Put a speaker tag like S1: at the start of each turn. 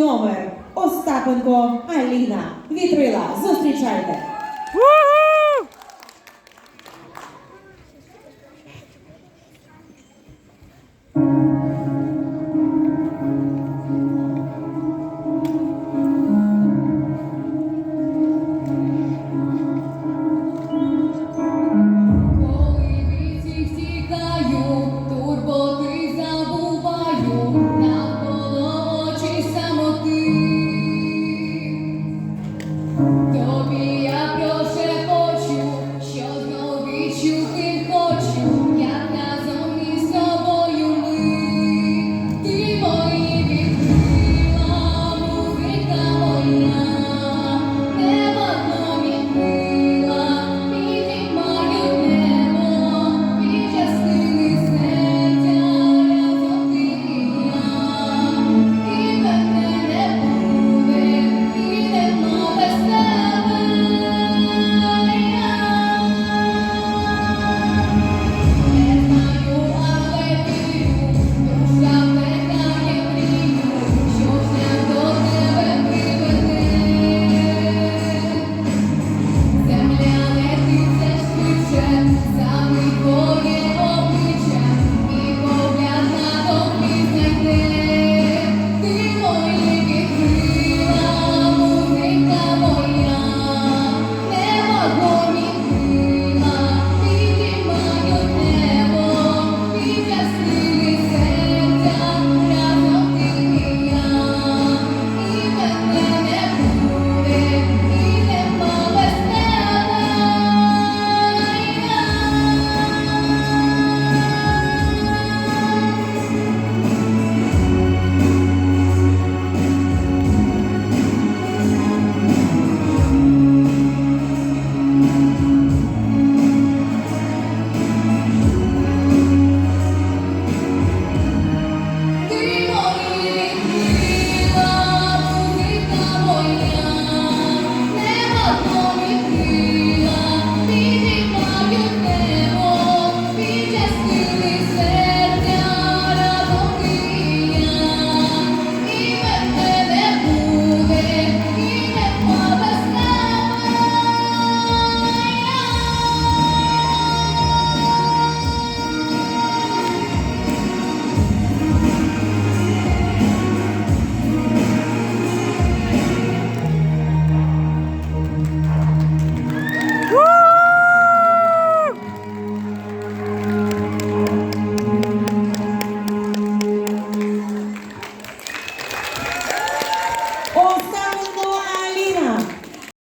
S1: номер Остапенко Аліна. Вітрила. Зустрічайте.